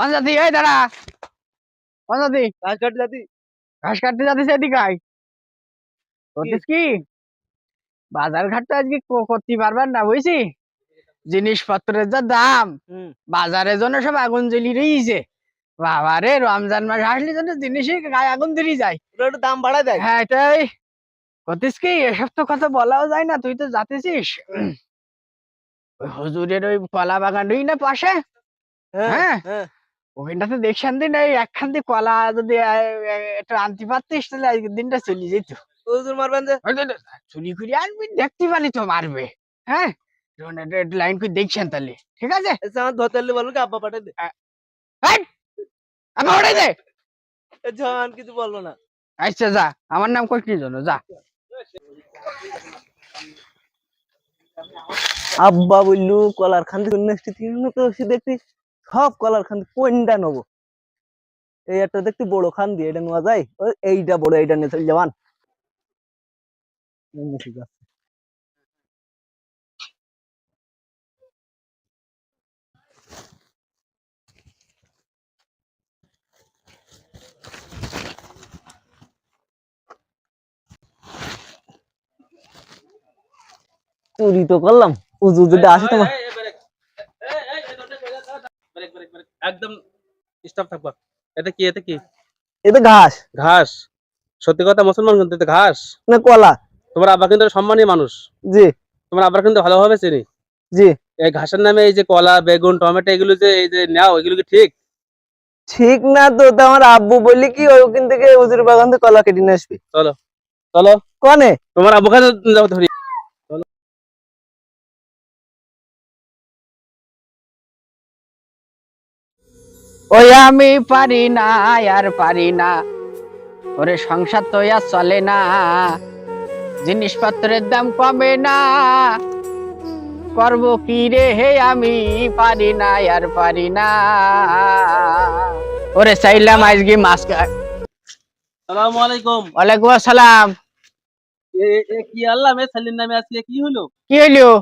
কোন জাতি এই দাঁড়া। কোন জাতি ঘাস কাটতে যাতি। ঘাস কাটতে যাতিস এদিকে আয়। করতিস কি? বাজার ঘাট তো আজকে করতে পারবার না বুঝছি? জিনিসপত্রের যা দাম বাজারের জন্য সব আগুন জ্বলি রয়েছে বাবা রে রমজান মাস আসলে জন্য জিনিসই গায়ে আগুন ধরে যায়। একটু দাম বাড়ায় দেয়। হ্যাঁ এটাই। করতিস কি? এসব তো কথা বলাও যায় না তুই তো যাতেছিস ওই হুজুরের ওই কলা বাগানই না পাশে? হ্যাঁ। ওখানটাতে দেখছেন দিন এই একখান দিয়ে কলা যদি আহ, আনতে পারতিস তাহলে আজকের দিনটা চলে যেত। হুজুর মারবেন যে। চুরি করে আনবি দেখতে পারি তো মারবে হ্যাঁ? একটা একটা লাইন করে দেখছেন তাহলে ঠিক আছে? আমার ধরতে হলে আব্বা পাঠাই দে। আমি ওটাই দে। জান কিছু বলব না। আচ্ছা যা আমার নাম কই কি জন্য যা। আব্বা বললু কলার নেক্সট তিন তো সে দেখছি সব কলার খান্দি কোনটা নেব? এই একটা দেখতে বড় খান্দি এটা নেওয়া যায়। এইটা বড়, এইটা নিয়ে চলে যাবান ঠিক আছে। চুরি তো করলাম। উজু যদি আসে তোমার একদম স্টপ থাকবা। এটা কি এটা কি? এটা ঘাস। ঘাস? সত্যি কথা মুসলমান কিন্তু এটা ঘাস। না কলা। তোমার আব্বা কিন্তু সম্মানী মানুষ। জি। তোমার আব্বা কিন্তু ভালোভাবে চিনি। জি। এই ঘাসের নামে এই যে কলা বেগুন টমেটো এগুলো যে এই যে নেও এগুলো কি ঠিক? ঠিক না তো আমার আব্বু বললি কি ওইখান থেকে হুজুর বাগান থেকে কলা কেটে নিয়ে আসবি। চলো চলো। কনে? তোমার আব্বুকে যাব ধরি। ওই আমি পারি না আর পারি না। ওরে সংসার তো আর চলে না। জিনিসপত্রের দাম কমে না। করব কি রে হে আমি পারি না আর পারি না। ওরে চাইলাম আজকে মাছ সালাম আলাইকুম। ওয়ালাইকুম আসসালাম। কি আল্লাহ মে সালিন নামে আজকে কি হলো? কি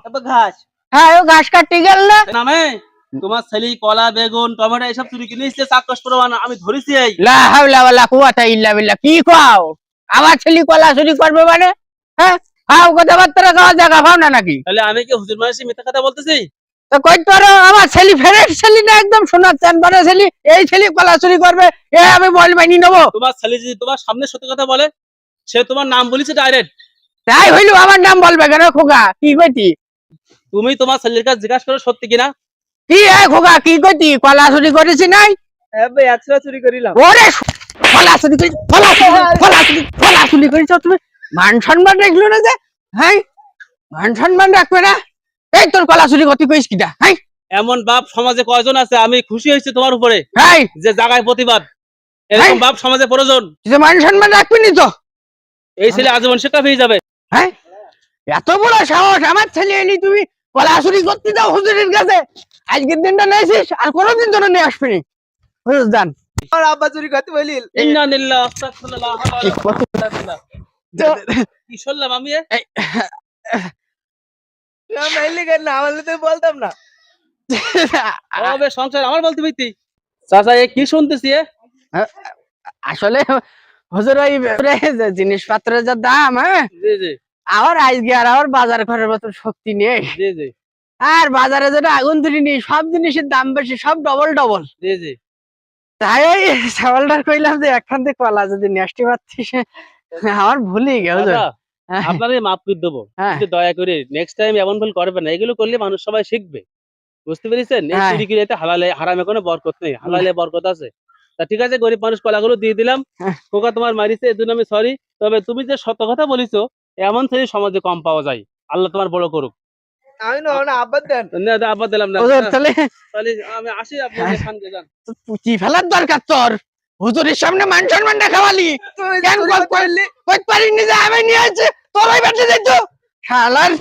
তারপর ঘাস। হ্যাঁ ও ঘাস কাটতে গেল না। নামে? তোমার ছেলে কলা বেগুন টমেটো এসব চুরি কিনে এসছে চাকস প্রমাণ আমি ধরেছি এই। লা হাওলা ওয়ালা কুওয়াতা ইল্লা বিল্লাহ কি কও? আমার ছেলে কলা চুরি করবে মানে? হ্যাঁ? কথাবার্তা জায়গা পাও না নাকি? তাহলে আমি কি হুজুর মানুষই মিথ্যা কথা বলতেছি? তো কই তোর আমার ছেলে ফেরের ছেলে না একদম সোনার চান বানা ছেলে? এই ছেলে কলা চুরি করবে এ আমি বল মাইনি নেব। তোমার ছেলে যদি তোমার সামনে সত্যি কথা বলে সে তোমার নাম বলেছে ডাইরেক্ট তাই হইল আমার নাম বলবে কেন খোকা? কি কইতি? তুমি তোমার ছেলের কাছে জিজ্ঞাসা করো সত্যি কিনা? কি এ খোকা কি কইতি? কলা চুরি করেছি নাই? হ্যাঁ ভাই একশো চুরি করিলাম। ওরে কলা চুরি করি কলা চুরি কলা চুরি কলা চুরি করেছ তুমি। মান সম্মান রাখল না যে? হ্যাঁ মান সম্মান রাখবে না? এই তোর কলা চুরি করতে কইস কিটা হ্যাঁ এমন বাপ সমাজে কয়জন আছে? আমি খুশি হয়েছি তোমার উপরে। হ্যাঁ যে জায়গায় প্রতিবাদ। এরকম বাপ সমাজে প্রয়োজন। মান সম্মান রাখবি নি তো? এই ছেলে আজীবন শিক্ষা পেয়ে যাবে। হ্যাঁ এত বড় সাহস আমার ছেলে এলি তুমি কলাচুরি করতে হুজুরের কাছে। আজকের দিনটা আর কোনোদিন তোরা নিয়ে আসবি নি। হুজুর জান আমার আব্বা চুরি করতে বলিল। ইন্না লিল্লাহ আস্তাগফিরুল্লাহ লা হাওলা ওয়ালা কুওয়াতা ইল্লা বিল্লাহ। কি শুনলাম আমি না তো বলতাম না। সংসার আমার বলতে বইতি। চাচা এ কি শুনতেছি এ? আসলে হুজুর ওই জিনিসপত্রের যা দাম হ্যাঁ? জি জি। আমার আজকে আর আমার বাজার করার মতো শক্তি নেই। জি জি। আর বাজারে যেটা আগুন তুলি নেই সব জিনিসের দাম বেশি সব ডবল ডবল জি জি। তাই ওই ছাগলটার কইলাম যে একখান থেকে কলা যদি নেস্টি পাচ্ছিস আমার ভুলই গেল। দাদা আপনারই মাফ করে দেবো। হ্যাঁ। কিন্তু দয়া করে নেক্সট টাইম এমন ভুল করবেন না। এগুলো করলে মানুষ সবাই শিখবে। বুঝতে পেরেছেন? এই হ্যাঁ। চুরি করে হালালে হারামে কোনো বরকত নেই। হালালে বরকত আছে। তা ঠিক আছে গরিব মানুষ কলাগুলো দিয়ে দিলাম। হ্যাঁ। খোকা তোমার মারিছে এর জন্য আমি সরি তবে তুমি যে সত্য কথা বলিছো এমন থেকে সমাজে কম পাওয়া যায়। আল্লাহ তোমার বড় করুক। আমি না না আব্বা দেন। না দিলাম না। তাহলে তাহলে আমি আসি আপনি হ্যাঁ। যান ফেলার দরকার তোর। হুজুরের সামনে মান সম্মান দেখাবালি। কেন কল করলি কই পারিনি যে আমি নিয়ে তোর ওই বাড়িতে যাইতো? শালার